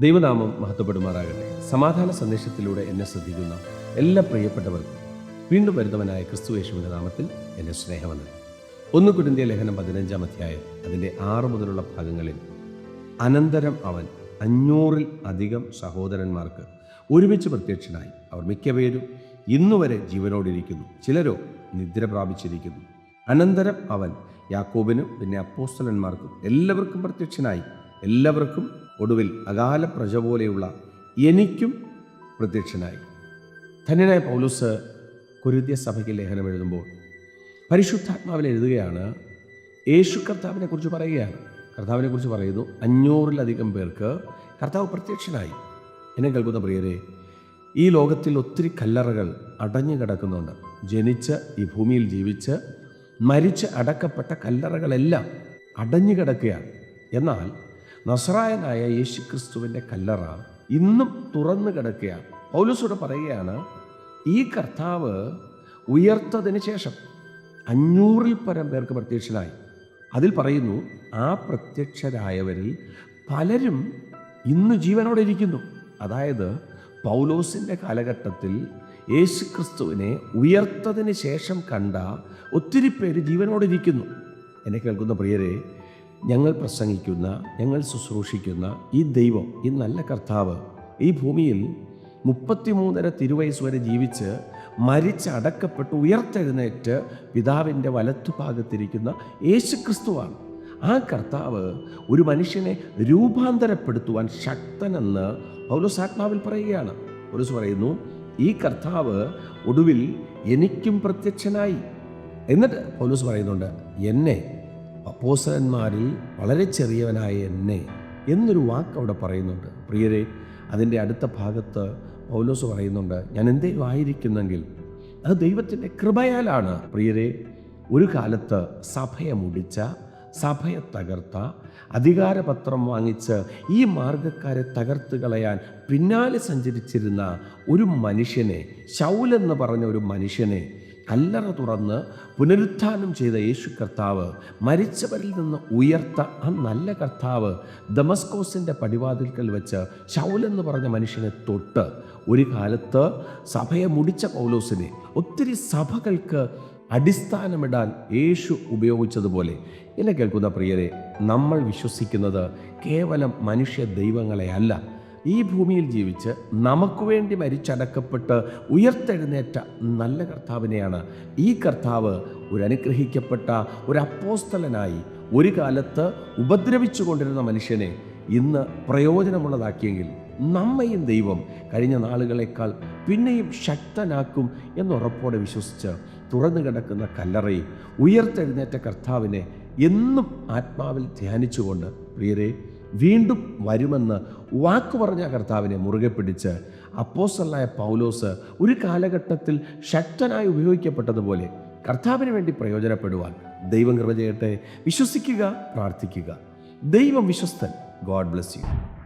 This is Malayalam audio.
ദൈവനാമം മഹത്വപ്പെടുമാറാകട്ടെ. സമാധാന സന്ദേശത്തിലൂടെ എന്നെ ശ്രദ്ധിക്കുന്ന എല്ലാ പ്രിയപ്പെട്ടവർക്കും വീണ്ടും വരുന്നവനായ ക്രിസ്തു യേശുവിന്റെ നാമത്തിൽ എന്നെ സ്നേഹമെന്ന് ഒന്ന് കുരിന്തിയ ലേഖനം പതിനഞ്ചാം അധ്യായം അതിന്റെ ആറ് മുതലുള്ള ഭാഗങ്ങളിൽ അനന്തരം അവൻ അഞ്ഞൂറിൽ അധികം സഹോദരന്മാർക്ക് ഒരുമിച്ച് പ്രത്യക്ഷനായി. അവർ മിക്കപേരും ഇന്നുവരെ ജീവനോടിരിക്കുന്നു. ചിലരോ നിദ്ര പ്രാപിച്ചിരിക്കുന്നു. അനന്തരം അവൻ യാക്കോബിനും പിന്നെ അപ്പോസ്തലന്മാർക്കും എല്ലാവർക്കും പ്രത്യക്ഷനായി. എല്ലാവർക്കും ഒടുവിൽ അകാല പ്രജ പോലെയുള്ള എനിക്കും പ്രത്യക്ഷനായി. ധന്യനായ പൗലൂസ് കുരുദ്യ സഭയ്ക്ക് ലേഖനം എഴുതുമ്പോൾ പരിശുദ്ധാത്മാവിൽ എഴുതുകയാണ് യേശു കർത്താവിനെ കുറിച്ച് പറയുകയാണ്. കർത്താവിനെ കുറിച്ച് പറയുന്നു അഞ്ഞൂറിലധികം പേർക്ക് കർത്താവ് പ്രത്യക്ഷനായി. എന്നെ കേൾക്കുന്ന പ്രിയരെ ഈ ലോകത്തിൽ ഒത്തിരി കല്ലറകൾ അടഞ്ഞു കിടക്കുന്നുണ്ട്. ജനിച്ച് ഈ ഭൂമിയിൽ ജീവിച്ച് മരിച്ച് അടക്കപ്പെട്ട കല്ലറകളെല്ലാം അടഞ്ഞു കിടക്കുകയാണ്. എന്നാൽ നസ്രായനായ യേശു ക്രിസ്തുവിന്റെ കല്ലറ ഇന്നും തുറന്നു കിടക്കുകയാണ്. പൗലൂസോട് പറയുകയാണ് ഈ കർത്താവ് ഉയർത്തതിന് ശേഷം അഞ്ഞൂറിൽ പരം പേർക്ക് പ്രത്യക്ഷനായി. അതിൽ പറയുന്നു ആ പ്രത്യക്ഷരായവരിൽ പലരും ഇന്ന് ജീവനോടെ ഇരിക്കുന്നു. അതായത് പൗലോസിന്റെ കാലഘട്ടത്തിൽ യേശു ക്രിസ്തുവിനെ ഉയർത്തതിന് ശേഷം കണ്ട ഒത്തിരി പേര് ജീവനോടെ ഇരിക്കുന്നു. എന്നെ കേൾക്കുന്ന പ്രിയരെ ഞങ്ങൾ പ്രസംഗിക്കുന്ന ഞങ്ങൾ ശുശ്രൂഷിക്കുന്ന ഈ ദൈവം ഈ നല്ല കർത്താവ് ഈ ഭൂമിയിൽ മുപ്പത്തിമൂന്നര തിരുവയസ് വരെ ജീവിച്ച് മരിച്ച് അടക്കപ്പെട്ട് ഉയർത്തെഴുന്നേറ്റ് പിതാവിന്റെ വലത്തുഭാഗത്തിരിക്കുന്ന യേശു ക്രിസ്തുവാണ് ആ കർത്താവ് ഒരു മനുഷ്യനെ രൂപാന്തരപ്പെടുത്തുവാൻ ശക്തനെന്ന് പൗലോസാത്മാവിൽ പറയുകയാണ്. പൗലോസ് പറയുന്നു ഈ കർത്താവ് ഒടുവിൽ എനിക്കും പ്രത്യക്ഷനായി. എന്നിട്ട് പൗലോസ് പറയുന്നുണ്ട് എന്നെ അപ്പോസലന്മാരിൽ വളരെ ചെറിയവനായ എന്നെ എന്നൊരു വാക്ക് അവിടെ പറയുന്നുണ്ട്. പ്രിയരെ അതിന്റെ അടുത്ത ഭാഗത്ത് പൗലോസ് പറയുന്നുണ്ട് ഞാൻ എന്തേലും ആയിരിക്കുന്നെങ്കിൽ അത് ദൈവത്തിന്റെ കൃപയാലാണ്. പ്രിയരെ ഒരു കാലത്ത് സഭയെ മുടിച്ച സഭയെ തകർത്ത അധികാരപത്രം വാങ്ങിച്ച് ഈ മാർഗക്കാരെ തകർത്ത് കളയാൻ പിന്നാലെ സഞ്ചരിച്ചിരുന്ന ഒരു മനുഷ്യനെ ശൗലെന്ന് പറഞ്ഞ ഒരു മനുഷ്യനെ കല്ലറ തുറന്ന് പുനരുത്ഥാനം ചെയ്ത യേശു കർത്താവ് മരിച്ചവരിൽ നിന്ന് ഉയർത്ത ആ നല്ല കർത്താവ് ദമസ്കോസിന്റെ പടിവാതിൽക്കൽ വെച്ച് ശൗലെന്ന് പറഞ്ഞ മനുഷ്യനെ തൊട്ട് ഒരു കാലത്ത് സഭയെ മുടിച്ച പൗലോസിനെ ഒത്തിരി സഭകൾക്ക് അടിസ്ഥാനമിടാൻ യേശു ഉപയോഗിച്ചതുപോലെ. എന്നെ കേൾക്കുന്ന പ്രിയരെ നമ്മൾ വിശ്വസിക്കുന്നത് കേവലം മനുഷ്യ ദൈവങ്ങളെ അല്ല. ഈ ഭൂമിയിൽ ജീവിച്ച് നമുക്ക് വേണ്ടി മരിച്ചടക്കപ്പെട്ട് ഉയർത്തെഴുന്നേറ്റ നല്ല കർത്താവിനെയാണ്. ഈ കർത്താവ് ഒരു അനുഗ്രഹിക്കപ്പെട്ട ഒരു അപ്പോസ്തലനായി ഒരു കാലത്ത് ഉപദ്രവിച്ചു കൊണ്ടിരുന്ന മനുഷ്യനെ ഇന്ന് പ്രയോജനമുള്ളതാക്കിയെങ്കിൽ നമ്മയും ദൈവം കഴിഞ്ഞ നാളുകളേക്കാൾ പിന്നെയും ശക്തനാക്കും എന്നുറപ്പോടെ വിശ്വസിച്ച് തുറന്നു കിടക്കുന്ന കല്ലറയും ഉയർത്തെഴുന്നേറ്റ കർത്താവിനെ എന്നും ആത്മാവിൽ ധ്യാനിച്ചുകൊണ്ട് പ്രിയരെ വീണ്ടും വരുമെന്ന് വാക്ക് പറഞ്ഞ കർത്താവിനെ മുറുകെ പിടിച്ച് അപ്പോസലായ പൗലോസ് ഒരു കാലഘട്ടത്തിൽ ശക്തനായി ഉപയോഗിക്കപ്പെട്ടതുപോലെ കർത്താവിന് വേണ്ടി പ്രയോജനപ്പെടുവാൻ ദൈവം കൃപ ചെയ്യട്ടെ. വിശ്വസിക്കുക പ്രാർത്ഥിക്കുക. ദൈവം വിശ്വസ്തൻ. God bless you.